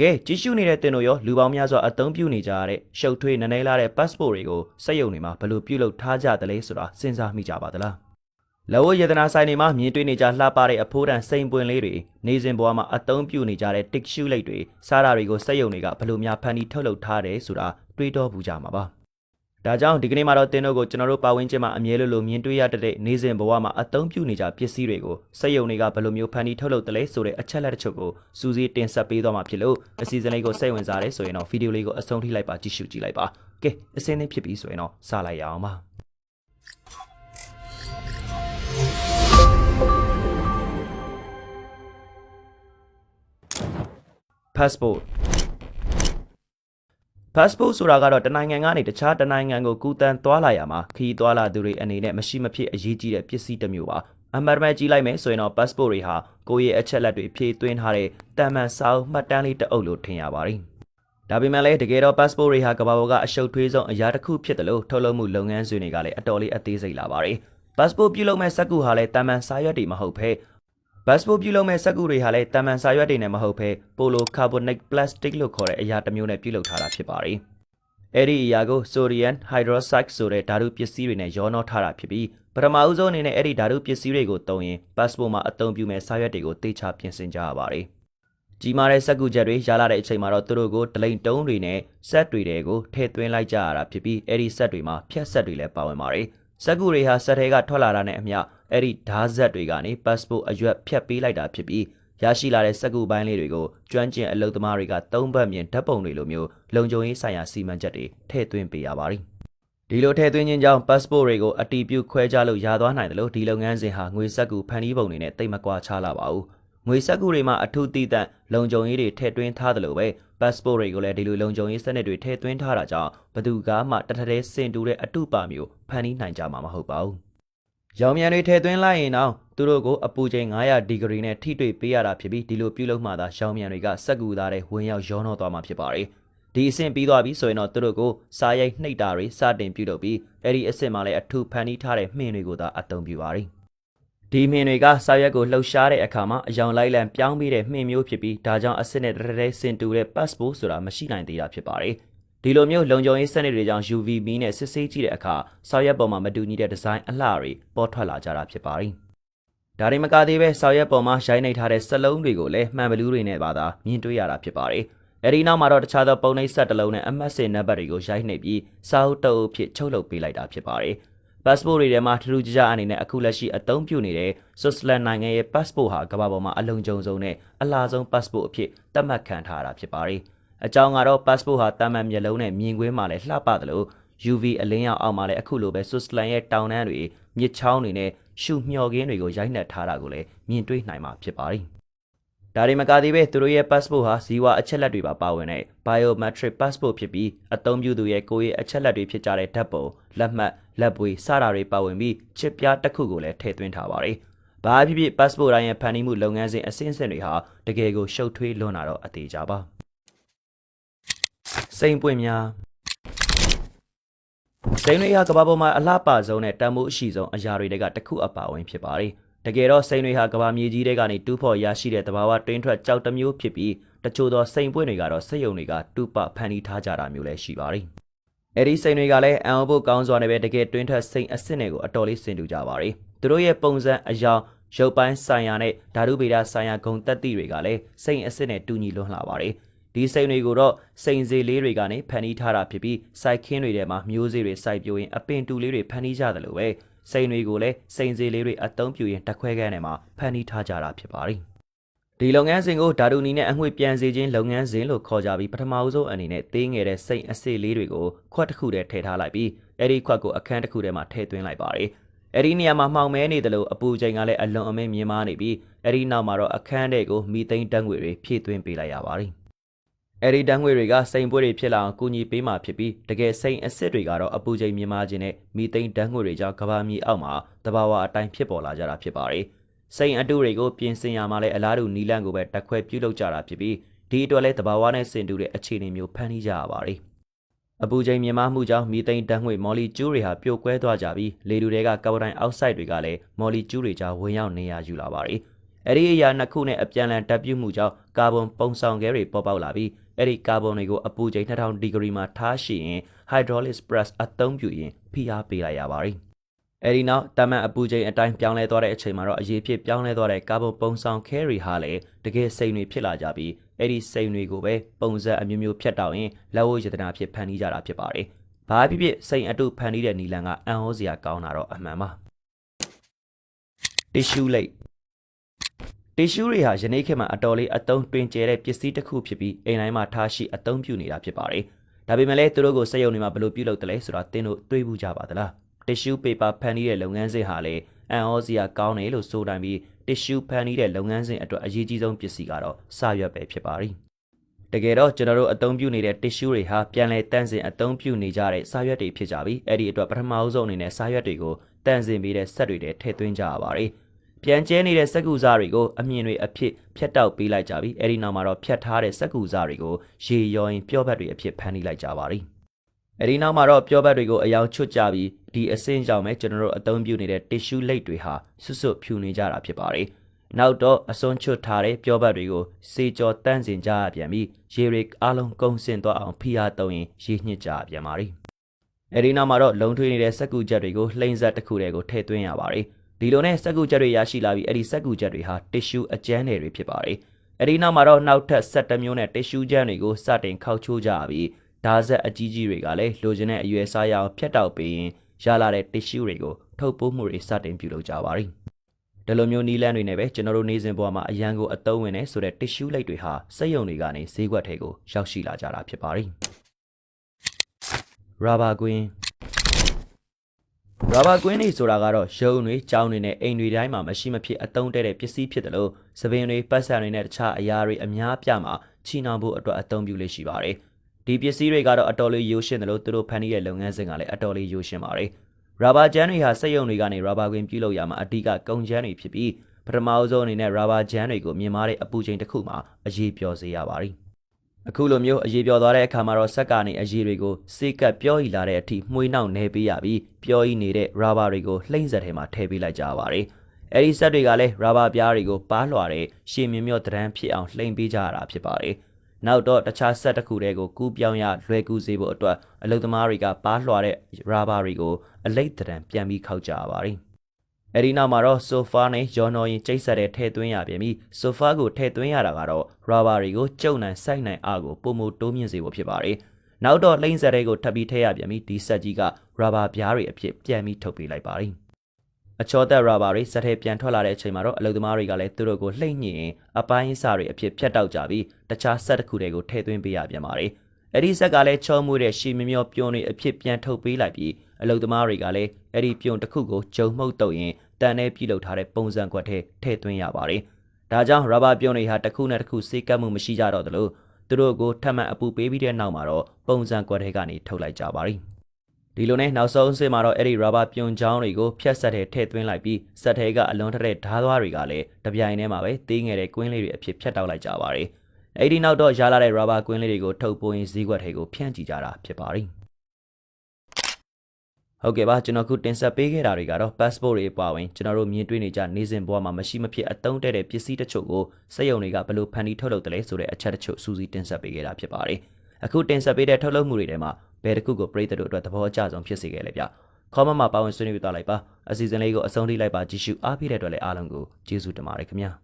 ကဲကြည့်ရှုနေတဲ့တင်တို့ရောလူပေါင်းများစွာအသုံးပြုနေကြရတဲ့ရှုပ်ထွေးနည်းနည်းလာတဲ့ passport တွေကိုစက်ရုံတွေမှာဘယ်လိုပြုလုပ်ထားကြသလဲဆိုတာစဉ်းစားမိကြပါသလားလောဝရတနာဆိုင်တွေမှာမြင်တွေ့နေကြလှပတဲ့အဖိုးတန်စိန်ပွင့်လေးတွေနေစဉ်ဘဝမှာအသုံးပြုနေကြတဲ့ tick shoe လိတ်တွေစားတာတွေကိုစက်ရုံတွေကဘယ်လိုများဖန်တီးထုတ်လုပ်ထားတယ်ဆိုတာတွေးတောဘူးကြမှာပါ ဒါကြောင့်ဒီကနေ့မှာတော့တင်တို့ကိုကျွန်တော်တို့ပါဝင်ခြင်းမှာအမြဲလိုလိုမြင်တွေ့ရတဲ့နေစဉ်ဘဝမှာအသုံးပြုနေကြပစ္စည်းတွေကိုစက်ရုံတွေကဘယ်လိုမျိုးဖန်တီးထုတ်လုပ်တယ်လဲဆိုတဲ့အချက်လက်တချို့ကိုစူးစီးတင်ဆက်ပေးသွားမှာဖြစ်လို့အစီအစဉ်လေးကိုစိတ်ဝင်စားတယ်ဆိုရင်တော့ဗီဒီယိုလေးကိုအဆုံးထိလိုက်ပါကြည့်ရှုကြည့်လိုက်ပါကဲအစင်းလေးဖြစ်ပြီဆိုရင်တော့စလိုက်ရအောင်ပါ passport passport ဆိုတာကတော့တနိုင်ငံကနေတခြားတနိုင်ငံကိုကူးတန်းသွားလာရမှာခရီးသွားလာသူတွေအနေနဲ့မရှိမဖြစ်အရေးကြီးတဲ့ပစ္စည်းတစ်မျိုးပါအမှန်တမ်းကြည့်လိုက်မယ်ဆိုရင်တော့ passport တွေဟာကိုယ့်ရဲ့အချက်လက်တွေဖြည့်သွင်းထားတဲ့တန်မှန်စာအုပ်မှတ်တမ်းလေးတစ်အုပ်လို့ထင်ရပါတယ်ဒါပေမဲ့လည်းတကယ်တော့ passport တွေဟာကမ္ဘာပေါ်ကအရှုပ်ထွေးဆုံးအရာတစ်ခုဖြစ်တယ်လို့ထုတ်လုပ်မှုလုပ်ငန်းစဉ်တွေကလည်းအတော်လေးအသေးစိတ်လာပါတယ် passport ပြုလုပ်မဲ့စက်ကူဟာလည်းတန်မှန်စာရွက်တွေမဟုတ်ဘဲ passport ပြုလုပ်မဲ့စက်ကူတွေဟာလည်းတန်မှန်စာရွက်တွေနဲ့မဟုတ်ဘဲပိုလိုကာဗွန်နိတ်ပလတ်စတစ်လို့ခေါ်တဲ့အရာတစ်မျိုးနဲ့ပြုလုပ်ထားတာဖြစ်ပါတယ်။အဲ့ဒီအရာကို sodium hydroxide ဆိုတဲ့ဓာတုပစ္စည်းတွေနဲ့ရောနှောထားတာဖြစ်ပြီးပထမဦးဆုံးအနေနဲ့အဲ့ဒီဓာတုပစ္စည်းတွေကိုသုံးရင် passport မှာအသုံးပြုမဲ့စာရွက်တွေကိုတေချာပြင်ဆင်ကြရပါတယ်။ကြီးမားတဲ့စက်ကူချက်တွေရလာတဲ့အချိန်မှာတော့သူတို့ကိုဒလိန်တုံးတွေနဲ့ဆက်တွေတွေကိုထည့်သွင်းလိုက်ကြရတာဖြစ်ပြီးအဲ့ဒီဆက်တွေမှာဖြတ်ဆက်တွေလည်းပါဝင်ပါတယ်။စက်ကူတွေဟာဆက်ထဲကထွက်လာတာနဲ့အမျှ အဲ့ဒီဓာတ်ဆက်တွေကနေ passport အရွက်ဖြတ်ပေးလိုက်တာဖြစ်ပြီးရရှိလာတဲ့စက်ကူပိုင်းလေးတွေကိုကျွမ်းကျင်အလုပ်သမားတွေကသုံးဘက်မြင်ဓာတ်ပုံတွေလိုမျိုးလုံခြုံရေးဆိုင်ရာစီမံချက်တွေထည့်သွင်းပေးရပါတယ်။ဒီလိုထည့်သွင်းခြင်းကြောင့် passport တွေကိုအတီးပြုတ်ခွဲခြားလို့ရသွားနိုင်တယ်လို့ဒီလုပ်ငန်းစဉ်ဟာငွေစက်ကူဖန်တီးပုံတွေနဲ့တိတ်မကွာခြားလာပါဘူး။ငွေစက်ကူတွေမှာအထူးတည်တံ့လုံခြုံရေးတွေထည့်သွင်းထားတယ်လို့ပဲ passport တွေကိုလည်းဒီလိုလုံခြုံရေးစနစ်တွေထည့်သွင်းထားတာကြောင့်ဘယ်သူကမှတထထဲစင်တူတဲ့အတုပါမျိုးဖန်တီးနိုင်ကြမှာမဟုတ်ပါဘူး။ ရောင်မြန်တွေထည့်သွင်းလိုက်ရင်တော့သူတို့ကိုအပူချိန်900ဒီဂရီနဲ့ထိတွေ့ပေးရတာဖြစ်ပြီးဒီလိုပြုလုပ်မှသာရောင်မြန်တွေကစက်ကူသားတဲ့ဝင်ရောက်ရောနှောသွားမှာဖြစ်ပါတယ်။ဒီအဆင့်ပြီးသွားပြီဆိုရင်တော့သူတို့ကိုစားရိုက်နှိပ်တာတွေစတင်ပြုလုပ်ပြီးအဲ့ဒီအဆင့်မှာလည်းအထူးဖန်တီးထားတဲ့မှင်တွေကိုသာအသုံးပြုပါတယ်။ဒီမှင်တွေကစာရွက်ကိုလှုပ်ရှားတဲ့အခါမှာအယောင်လိုက်လံပြောင်းပြီးတဲ့မှင်မျိုးဖြစ်ပြီးဒါကြောင့်အစစ်နဲ့တရတဲ့စင်တူတဲ့ passport ဆိုတာမရှိနိုင်သေးတာဖြစ်ပါတယ်။ ဒီလိုမျိုးလုံခြုံရေးစနစ်တွေကြောင့် UVB နဲ့စစ်ဆေးကြည့်တဲ့အခါစာရွက်ပေါ်မှာမတူညီတဲ့ဒီဇိုင်းအလှတွေပေါ်ထွက်လာကြတာဖြစ်ပါတယ်။ဒါတွေမကသေးပဲစာရွက်ပေါ်မှာရိုက်နှိပ်ထားတဲ့စက်လုံးတွေကိုလည်းမှန်ဘလူးတွေနဲ့ပါသာမြင်တွေ့ရတာဖြစ်ပါတယ်။အဲဒီနောက်မှာတော့တခြားသောပုံနှိပ်ဆက်တစ်လုံးနဲ့အမှတ်စဉ်နံပါတ်တွေကိုရိုက်နှိပ်ပြီးစာအုပ်တအုပ်ဖြစ်ချုပ်လုပ်ပေးလိုက်တာဖြစ်ပါတယ်။ passport တွေထဲမှာထူးထူးခြားခြားအနေနဲ့အခုလက်ရှိအသုံးပြုနေတဲ့ Switzerland နိုင်ငံရဲ့ passport ဟာကမ္ဘာပေါ်မှာအလုံခြုံဆုံးနဲ့အလားဆုံး passport အဖြစ်သတ်မှတ်ခံထားရတာဖြစ်ပါတယ်။ အကြောင်းကတော့ passport ဟာတာမန်မျက်လုံးနဲ့မြင်ကွင်းမှာလည်းလှပတယ်လို့ UV အလင်းရောင်အောက်မှာလည်းအခုလိုပဲ Switzerland ရဲ့တောင်တန်းတွေမြစ်ချောင်းတွေနဲ့ရှုမျှော်ကင်းတွေကိုရိုက်နှက်ထားတာကိုလည်းမြင်တွေ့နိုင်မှာဖြစ်ပါတယ်။ဒါတွေမကသေးပဲသူတို့ရဲ့ passport ဟာဇီဝအချက်လက်တွေပါပါဝင်တဲ့ biometric passport ဖြစ်ပြီးအသုံးပြုသူရဲ့ကိုယ်ရဲ့အချက်လက်တွေဖြစ်ကြတဲ့ဓာတ်ပုံလက်မှတ်လက်ပွေစတာတွေပါဝင်ပြီးချစ်ပြားတစ်ခုကိုလည်းထည့်သွင်းထားပါတယ်။ဘာဖြစ်ဖြစ် passport တိုင်းရဲ့ဖန်တီးမှုလုပ်ငန်းစဉ်အစဉ်အဆက်တွေဟာတကယ်ကိုရှုပ်ထွေးလွန်းတာတော့အသေးကြပါ။ စိန်ပွင့်များစိန်တွေဟာကမ္ဘာပေါ်မှာအလှပဆုံးနဲ့တန်ဖိုးအရှိဆုံးအရာတွေတွေကတစ်ခုအပါအဝင်ဖြစ်ပါတယ်။တကယ်တော့စိန်တွေဟာကမ္ဘာမြေကြီးတွေကနေတူးဖော်ရရှိတဲ့သဘာဝတွင်းထွက်ကြောက်တစ်မျိုးဖြစ်ပြီးတချို့သောစိန်ပွင့်တွေကတော့စက်ယုံတွေကတူပဖန်တီးထားကြတာမျိုးလည်းရှိပါတယ်။အဲဒီစိန်တွေကလည်းအံအဖို့ကောင်းစွာနဲ့ပဲတကယ်တွင်းထွက်စိန်အစ်စ်တွေကိုအတော်လေးဆင်တူကြပါတယ်။သူတို့ရဲ့ပုံစံအယောင်ရုပ်ပိုင်းဆိုင်ရာနဲ့ဓာတုဗေဒဆိုင်ရာဂုဏ်သက်သည့်တွေကလည်းစိန်အစ်စ်နဲ့တူညီလွန်းလှပါတယ်။ ဒီစိန်တွေကိုတော့စိန်စေလေးတွေကနေဖန်တီးထားတာဖြစ်ပြီးစိုက်ခင်းတွေထဲမှာမျိုးစေ့တွေစိုက်ပျိုးရင်အပင်တူလေးတွေဖန်တီးကြတယ်လို့ပဲစိန်တွေကိုလည်းစိန်စေလေးတွေအသုံးပြုရင်တက်ခွဲခန်းထဲမှာဖန်တီးထားကြတာဖြစ်ပါတယ်ဒီလုပ်ငန်းစဉ်ကိုဓာတုနီနဲ့အငွေ့ပြန်စေခြင်းလုပ်ငန်းစဉ်လို့ခေါ်ကြပြီးပထမအဆုံးအနေနဲ့သေးငယ်တဲ့စိတ်အစစ်လေးတွေကိုခွက်တစ်ခုတည်းထည့်ထားလိုက်ပြီးအဲ့ဒီခွက်ကိုအခန်းတစ်ခုထဲမှာထည့်သွင်းလိုက်ပါတယ်။အဲ့ဒီနေရာမှာမှောင်မဲနေတယ်လို့အပူချိန်ကလည်းအလွန်အမင်းမြင်မာနေပြီးအဲ့ဒီနောက်မှာတော့အခန်းထဲကိုမီသိန်းတန်းငွေတွေဖြည့်သွင်းပေးလိုက်ရပါတယ်။ အဲဒီတန်းငွေတွေကစိန်ပွဲတွေဖြစ်လာအောင်ကူညီပေးမှာဖြစ်ပြီးတကယ်စိန်အစ်စ်တွေကတော့အပူချိန်မြင့်မားခြင်းနဲ့မီသိန်းတန်းငွေတွေကြောင့်ကဘာမြေအောက်မှာတဘာဝအတိုင်းဖြစ်ပေါ်လာကြတာဖြစ်ပါတယ်။စိန်အတုတွေကိုပြင်ဆင်ရမှာလဲအလားတူနီလန့်ကိုပဲတက်ခွဲပြုလုပ်ကြတာဖြစ်ပြီးဒီအတွက်လဲတဘာဝနဲ့ဆင်တူတဲ့အခြေအနေမျိုးဖန်တီးကြရပါတယ်။အပူချိန်မြင့်မားမှုကြောင့်မီသိန်းတန်းငွေမော်လီကျူးတွေဟာပြိုကွဲသွားကြပြီးလေတူတွေကကာဗွန်ဒိုင်အောက်ဆိုက်တွေကလည်းမော်လီကျူးတွေကြားဝင်ရောက်နေရယူလာပါတယ်။အဲ့ဒီအရာနှစ်ခုနဲ့အပြန်အလှန်တက်ပြုတ်မှုကြောင့်ကာဗွန်ပုံဆောင်ခဲတွေပေါ်ပေါက်လာပြီး အဲ့ဒီကာဗွန်တွေကိုအပူချိန်2000ဒီဂရီမှာထားရှိရင် hydraulic press အသုံးပြုရင်ဖိအားပေးလိုက်ရပါတယ်။အဲဒီနောက်တမန်အပူချိန်အတိုင်းပြောင်းလဲသွားတဲ့အချိန်မှာတော့အရေးဖြစ်ပြောင်းလဲသွားတဲ့ကာဗွန်ပုံဆောင်ခဲတွေဟာလည်းတကယ်စိန်တွေဖြစ်လာကြပြီးအဲ့ဒီစိန်တွေကိုပဲပုံစံအမျိုးမျိုးဖြတ်တောက်ရင်လက်ဝဲယတနာဖြစ်ဖန်တီးကြတာဖြစ်ပါတယ်။ဘာဖြစ်ဖြစ်စိန်အတုဖန်တီးတဲ့နီလန်ကအံ့ဩစရာကောင်းတာတော့အမှန်ပါ။ tissue လိတ် တီရှူးတွေဟာယနေ့ခေတ်မှာအတော်လေးအသုံးတွင်ကျဲတဲ့ပစ္စည်းတစ်ခုဖြစ်ပြီးအိမ်တိုင်းမှာထားရှိအသုံးပြုနေတာဖြစ်ပါတယ်။ဒါပေမဲ့လည်းသူတို့ကိုစက်ရုံတွေမှာဘယ်လိုပြုလုပ်တယ်လဲဆိုတာသင်တို့တွေးဘူးကြပါသလား။တီရှူးပေပါဖန်တီးတဲ့လုပ်ငန်းစဉ်ဟာလည်းအန်ဩစရာကောင်းတယ်လို့ဆိုတိုင်းပြီးတီရှူးဖန်တီးတဲ့လုပ်ငန်းစဉ်အတွက်အရေးကြီးဆုံးပစ္စည်းကတော့စာရွက်ပဲဖြစ်ပါတယ်။တကယ်တော့ကျွန်တော်တို့အသုံးပြုနေတဲ့တီရှူးတွေဟာပြန်လည်တန့်စင်အသုံးပြုနေကြတဲ့စာရွက်တွေဖြစ်ကြပြီးအဲ့ဒီအတွက်ပထမအဆုံးအနေနဲ့စာရွက်တွေကိုတန့်စင်ပေးတဲ့ဆက်တွေထည့်သွင်းကြရပါတယ်။ ပြန်ကျဲနေတဲ့စက်ကူစားတွေကိုအမြင်တွေအဖြစ်ဖြတ်တောက်ပေးလိုက်ကြပြီးအဲ့ဒီနောက်မှာတော့ဖြတ်ထားတဲ့စက်ကူစားတွေကိုရေရောရင်ပျော့ဘက်တွေအဖြစ်ဖန်တီးလိုက်ကြပါသည်အဲ့ဒီနောက်မှာတော့ပျော့ဘက်တွေကိုအယောင်ချွတ်ကြပြီးဒီအဆင့်ကြောင့်ပဲကျွန်တော်တို့အသုံးပြုနေတဲ့ tissue လိပ်တွေဟာဆွတ်ဆွတ်ဖြူနေကြတာဖြစ်ပါတယ်နောက်တော့အစွန်းချွတ်ထားတဲ့ပျော့ဘက်တွေကိုစေကြော်တန့်စင်ကြရပြန်ပြီးရေရိအားလုံးကုန်းစင်သွားအောင်ဖိအားသုံးရင်ရေညှစ်ကြရပြန်ပါသည်အဲဒီနောက်မှာတော့လုံထွေးနေတဲ့စက်ကူချက်တွေကိုလှိမ့်ဆက်တစ်ခုတည်းကိုထည့်သွင်းရပါတယ် ဒီလိုနဲ့စက်ကူချက်တွေရရှိလာပြီးအဲ့ဒီစက်ကူချက်တွေဟာ tissue အကျန်းတွေဖြစ်ပါတယ်အဲ့ဒီနောက်မှာတော့နောက်ထပ်ဆက်တစ်မျိုးနဲ့ tissue ကျန်းတွေကိုစတင်ခောက်ချိုးကြပြီးဓာတ်ဆက်အကြီးကြီးတွေကလည်းလိုချင်တဲ့အရွယ်စားရအောင်ဖြတ်တောက်ပေးရင်ရလာတဲ့ tissue တွေကိုထုတ်ပိုးမှုတွေစတင်ပြုလုပ်ကြပါသည်ဒီလိုမျိုးနီးလန်းတွေနဲ့ပဲကျွန်တော်တို့နေစဉ်ဘဝမှာအရန်ကိုအသုံးဝင်နေဆိုတဲ့ tissue လိပ်တွေဟာစက်ရုံတွေကနေဈေးကွက်ထဲကိုရောက်ရှိလာကြတာဖြစ်ပါတယ်။ rubber queen ရာဘာကွင်းတွေဆိုတာကတော့ရုံတွေကြောင်းတွေနဲ့အိမ်တွေတိုင်းမှာမရှိမဖြစ်အသုံးတဲ့တဲ့ပစ္စည်းဖြစ်တယ်လို့သပင်တွေပတ်စံတွေနဲ့တခြားအရာတွေအများပြမှာချီနှောင်ဖို့အတွက်အသုံးပြုလေးရှိပါတယ်။ဒီပစ္စည်းတွေကတော့အတော်လေးရိုးရှင်းတယ်လို့သူတို့ဖန်တီးတဲ့လုပ်ငန်းစဉ်ကလည်းအတော်လေးရိုးရှင်းပါတယ်။ရာဘာကျန်းတွေဟာစက်ရုံတွေကနေရာဘာကွင်းပြုလုပ်ရမှာအဓိကကုန်ကျန်းတွေဖြစ်ပြီးပထမအဆုံးအနေနဲ့ရာဘာကျန်းတွေကိုမြင်မာတဲ့အပူချိန်တစ်ခုမှာအရေးပြောစေရပါတယ်။ အခုလိုမျိုးအရေးပြောသွားတဲ့အခါမှာတော့ဆက်ကနေအရေးတွေကိုစေကပ်ပြောဤလာတဲ့အထိမှွေးနှောက်နေပေးရပြီးပြောဤနေတဲ့ rubber တွေကိုလှိမ့်ဆက်ထဲမှာထည့်ပေးလိုက်ကြပါတယ်။အဲဒီဆက်တွေကလည်း rubber ပြားတွေကိုပါးလွှာတဲ့ရှည်မြင့်မြော့တရန်ဖြစ်အောင်လှိမ့်ပေးကြရတာဖြစ်ပါတယ်။နောက်တော့တခြားဆက်တစ်ခုတည်းကိုကူးပြောင်းရလွယ်ကူစေဖို့အတွက်အလုပ်သမားတွေကပါးလွှာတဲ့ rubber တွေကိုအလိတ်တရန်ပြန်ပြီးခောက်ကြရပါတယ်။ အဲဒီနောက်မှာတော့ဆိုဖာနဲ့ရော်နော်ရင်ကျိတ်ဆက်တဲ့ထည့်သွင်းရပြန်ပြီးဆိုဖာကိုထည့်သွင်းရတာကတော့ရာဘာတွေကိုကျုံနိုင်စိုက်နိုင်အားကိုပုံမတိုးမြင့်စေဖို့ဖြစ်ပါတယ်။နောက်တော့လိမ့်ဆက်တွေကိုထပ်ပြီးထည့်ရပြန်ပြီးဒီဆက်ကြီးကရာဘာပြားတွေအဖြစ်ပြန်ပြီးထုတ်ပေးလိုက်ပါတယ်။အချောသက်ရာဘာတွေစက်ထဲပြန်ထွက်လာတဲ့အချိန်မှာတော့အလုပ်သမားတွေကလည်းသူတို့ကိုလှိမ့်ညင်အပိုင်းအစာတွေအဖြစ်ဖြတ်တောက်ကြပြီးတခြားဆက်တစ်ခုတွေကိုထည့်သွင်းပေးရပြန်ပါတယ်။ အဲ့ဒီဆက်ကလည်းချောမွေးတဲ့ရှီမမျောပြုံးတွေအဖြစ်ပြန်ထုတ်ပေးလိုက်ပြီးအလုပ်သမားတွေကလည်းအဲ့ဒီပြုံတစ်ခုကိုဂျုံမှုတ်တုပ်ရင်တန်နဲ့ပြုလုပ်ထားတဲ့ပုံစံကွက်ထဲထည့်သွင်းရပါတယ်။ဒါကြောင့်ရဘာပြုံတွေဟာတစ်ခုနဲ့တစ်ခုစေကပ်မှုမရှိကြတော့သလိုသူတို့ကိုထပ်မံအပူပေးပြီးတဲ့နောက်မှာတော့ပုံစံကွက်ထဲကနေထုတ်လိုက်ကြပါပြီ။ဒီလိုနဲ့နောက်ဆုံးအဆင့်မှာတော့အဲ့ဒီရဘာပြုံချောင်းတွေကိုဖြတ်ဆက်ထဲထည့်သွင်းလိုက်ပြီးဆက်ထဲကအလွန်ထက်တဲ့ဓားသွားတွေကလည်းတပြိုင်တည်းမှာပဲသေးငယ်တဲ့ကွင်းလေးတွေအဖြစ်ဖြတ်တောက်လိုက်ကြပါတယ်။ အဲ့ဒီနောက်တော့ရလာတဲ့ rubber ကွင်းလေးတွေကိုထုတ်ပိုးရင်ဈေးကွက်ထဲကိုဖြန့်ကြည့်ကြတာဖြစ်ပါတယ်။ဟုတ်ကဲ့ပါကျွန်တော်ခုတင်ဆက်ပေးခဲ့တာတွေကတော့ passport တွေအပါအဝင်ကျွန်တော်တို့မြင်တွေ့နေကြနေစဉ်ဘဝမှာမရှိမဖြစ်အသုံးတဲ့တဲ့ပစ္စည်းတချို့ကိုစက်ရုံတွေကဘယ်လိုဖန်တီးထုတ်လုပ်တယ်လဲဆိုတဲ့အချက်တချို့စူးစီးတင်ဆက်ပေးခဲ့တာဖြစ်ပါတယ်အခုတင်ဆက်ပေးတဲ့ထုတ်လုပ်မှုတွေထဲမှာဘယ်တစ်ခုကိုပြည်သက်တို့အတွက်သဘောအကျဆုံးဖြစ်စေခဲ့လဲဗျခေါမမှာပါဝင်ဆွေးနွေးပြသွားလိုက်ပါအစီအစဉ်လေးကိုအဆုံးထိလိုက်ပါကြည့်ရှုအားပေးတဲ့အတွက်လည်းအားလုံးကိုကျေးဇူးတင်ပါတယ်ခင်ဗျာ